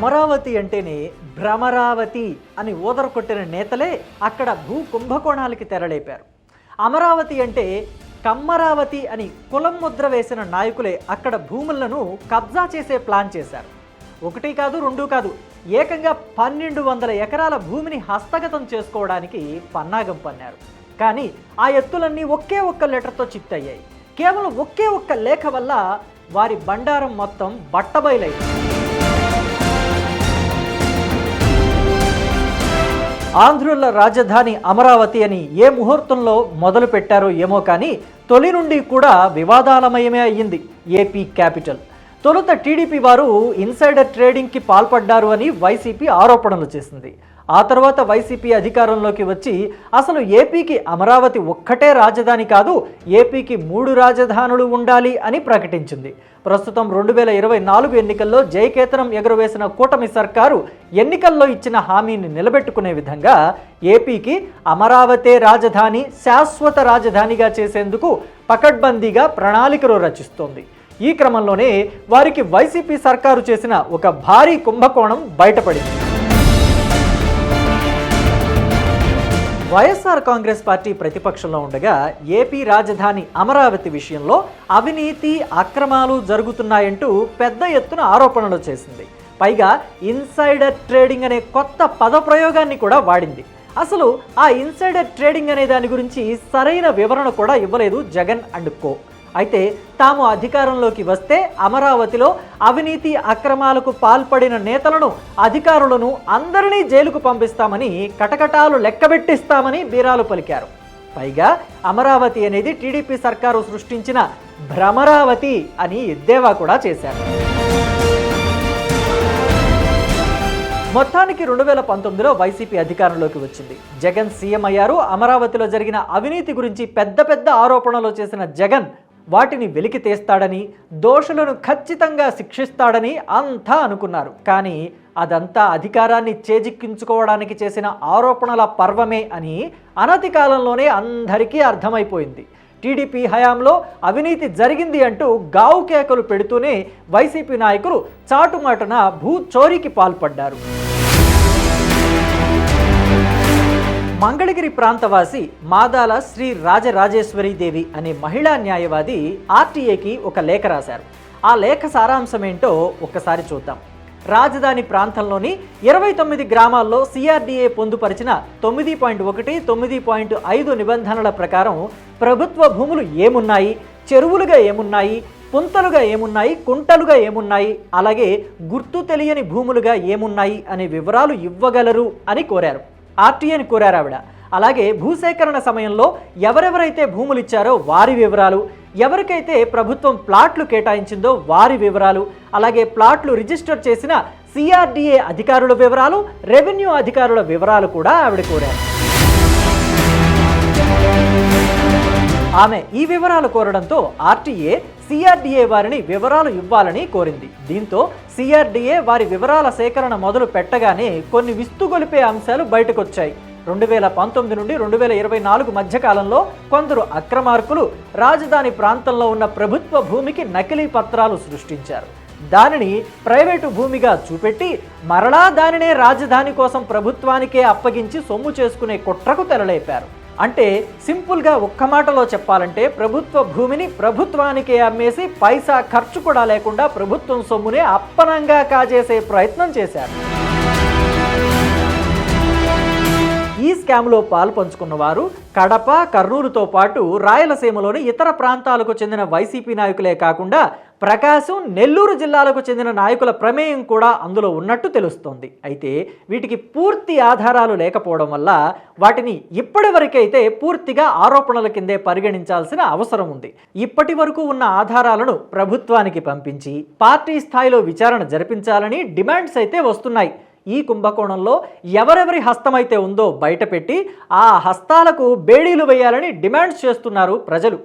అమరావతి అంటేనే భ్రమరావతి అని ఊదర కొట్టిన నేతలే అక్కడ భూ కుంభకోణాలకి తెరలేపారు. అమరావతి అంటే కమ్మరావతి అని కులం ముద్ర వేసిన నాయకులే అక్కడ భూములను కబ్జా చేసే ప్లాన్ చేశారు. ఒకటి కాదు రెండు కాదు ఏకంగా పన్నెండు వందల ఎకరాల భూమిని హస్తగతం చేసుకోవడానికి పన్నాగం పన్నారు. కానీ ఆ ఎత్తులన్నీ ఒకే ఒక్క లెటర్తో చిత్తయ్యాయి. కేవలం ఒకే ఒక్క లేఖ వల్ల వారి బండారం మొత్తం బట్టబయలైంది. ఆంధ్రుల రాజధాని అమరావతి అని ఏ ముహూర్తంలో మొదలు పెట్టారో ఏమో కానీ తొలి నుండి కూడా వివాదాలమయమే అయ్యింది ఏపీ క్యాపిటల్. తొలుత టీడీపీ వారు ఇన్సైడర్ ట్రేడింగ్కి పాల్పడ్డారు అని వైసీపీ ఆరోపణలు చేసింది. ఆ తర్వాత వైసీపీ అధికారంలోకి వచ్చి అసలు ఏపీకి అమరావతి ఒక్కటే రాజధాని కాదు ఏపీకి మూడు రాజధానులు ఉండాలి అని ప్రకటించింది. ప్రస్తుతం రెండు వేల ఇరవై నాలుగు ఎన్నికల్లో జయకేతనం ఎగురవేసిన కూటమి సర్కారు ఎన్నికల్లో ఇచ్చిన హామీని నిలబెట్టుకునే విధంగా ఏపీకి అమరావతే రాజధాని శాశ్వత రాజధానిగా చేసేందుకు పకడ్బందీగా ప్రణాళికలు రచిస్తోంది. ఈ క్రమంలోనే వారికి వైసీపీ సర్కారు చేసిన ఒక భారీ కుంభకోణం బయటపడింది. వైఎస్ఆర్ కాంగ్రెస్ పార్టీ ప్రతిపక్షంలో ఉండగా ఏపీ రాజధాని అమరావతి విషయంలో అవినీతి అక్రమాలు జరుగుతున్నాయంటూ పెద్ద ఎత్తున ఆరోపణలు చేసింది. పైగా ఇన్సైడర్ ట్రేడింగ్ అనే కొత్త పదప్రయోగాన్ని కూడా వాడింది. అసలు ఆ ఇన్సైడర్ ట్రేడింగ్ అనే దాని గురించి సరైన వివరణ కూడా ఇవ్వలేదు జగన్ అండ్ కో. అయితే తాము అధికారంలోకి వస్తే అమరావతిలో అవినీతి అక్రమాలకు పాల్పడిన నేతలను అధికారులను అందరినీ జైలుకు పంపిస్తామని కటకటాలు లెక్కబెట్టిస్తామని బీరాలు పలికారు. పైగా అమరావతి అనేది టీడీపీ సర్కారు సృష్టించిన భ్రమరావతి అని ఎద్దేవా కూడా చేశారు. మొత్తానికి రెండు వేల పంతొమ్మిదిలో వైసీపీ అధికారంలోకి వచ్చింది. జగన్ సీఎం అయ్యారు. అమరావతిలో జరిగిన అవినీతి గురించి పెద్ద పెద్ద ఆరోపణలు చేసిన జగన్ వాటిని వెలికి తీస్తాడని దోషులను ఖచ్చితంగా శిక్షిస్తాడని అంతా అనుకున్నారు. కానీ అదంతా అధికారాన్ని చేజిక్కించుకోవడానికి చేసిన ఆరోపణల పర్వమే అని అనతి కాలంలోనే అందరికీ అర్థమైపోయింది. టీడీపీ హయాంలో అవినీతి జరిగింది అంటూ గావు కేకలు పెడుతూనే వైసీపీ నాయకులు చాటుమాటున భూ చోరీకి పాల్పడ్డారు. మంగళగిరి ప్రాంతవాసి మాదాల శ్రీ రాజరాజేశ్వరీ దేవి అనే మహిళా న్యాయవాది ఆర్టీఏకి ఒక లేఖ రాశారు. ఆ లేఖ సారాంశం ఏంటో ఒక్కసారి చూద్దాం. రాజధాని ప్రాంతంలోని ఇరవై తొమ్మిది గ్రామాల్లో సిఆర్డీఏ పొందుపరిచిన తొమ్మిది పాయింట్ ఒకటి తొమ్మిది పాయింట్ ఐదు నిబంధనల ప్రకారం ప్రభుత్వ భూములు ఏమున్నాయి? చెరువులుగా ఏమున్నాయి? పుంతలుగా ఏమున్నాయి? కుంటలుగా ఏమున్నాయి? అలాగే గుర్తు తెలియని భూములుగా ఏమున్నాయి? అనే వివరాలు ఇవ్వగలరు అని కోరారు. ఆర్టీఏని కోరారు ఆవిడ. అలాగే భూసేకరణ సమయంలో ఎవరెవరైతే భూములు ఇచ్చారో వారి వివరాలు ఎవరికైతే ప్రభుత్వం ప్లాట్లు కేటాయించిందో వారి వివరాలు అలాగే ప్లాట్లు రిజిస్టర్ చేసిన సిఆర్డీఏ అధికారుల వివరాలు రెవెన్యూ అధికారుల వివరాలు కూడా ఆవిడ కోరారు. ఆమె ఈ వివరాలు కోరడంతో ఆర్టీఏ సిఆర్డీఏ వారిని వివరాలు ఇవ్వాలని కోరింది. దీంతో సిఆర్డీఏ వారి వివరాల సేకరణ మొదలు పెట్టగానే కొన్ని విస్తుగొలిపే అంశాలు బయటకొచ్చాయి. రెండు వేల పంతొమ్మిది నుండి రెండు వేల ఇరవై నాలుగు మధ్యకాలంలో కొందరు అక్రమార్కులు రాజధాని ప్రాంతంలో ఉన్న ప్రభుత్వ భూమికి నకిలీ పత్రాలు సృష్టించారు. దానిని ప్రైవేటు భూమిగా చూపెట్టి మరలా దానినే రాజధాని కోసం ప్రభుత్వానికే అప్పగించి సొమ్ము చేసుకునే కుట్రకు తెరలేపారు. అంటే సింపుల్గా ఒక్క మాటలో చెప్పాలంటే ప్రభుత్వ భూమిని ప్రభుత్వానికే అమ్మేసి పైసా ఖర్చు కూడా లేకుండా ప్రభుత్వం సొమ్మునే అప్పనంగా కాజేసే ప్రయత్నం చేశారు. స్కామ్లో పాల్పంచుకున్నవారు వారు కడప కర్నూలుతో పాటు రాయలసీమలోని ఇతర ప్రాంతాలకు చెందిన వైసీపీ నాయకులే కాకుండా ప్రకాశం నెల్లూరు జిల్లాలకు చెందిన నాయకుల ప్రమేయం కూడా అందులో ఉన్నట్టు తెలుస్తోంది. అయితే వీటికి పూర్తి ఆధారాలు లేకపోవడం వల్ల వాటిని ఇప్పటి వరకైతే పూర్తిగా ఆరోపణల కిందే పరిగణించాల్సిన అవసరం ఉంది. ఇప్పటి వరకు ఉన్న ఆధారాలను ప్రభుత్వానికి పంపించి పార్టీ స్థాయిలో విచారణ జరిపించాలని డిమాండ్స్ అయితే వస్తున్నాయి. ఈ కుంభకోణంలో ఎవరెవరి హస్తమైతే ఉందో బయటపెట్టి ఆ హస్తాలకు బేడీలు వేయాలని డిమాండ్స్ చేస్తున్నారు ప్రజలు.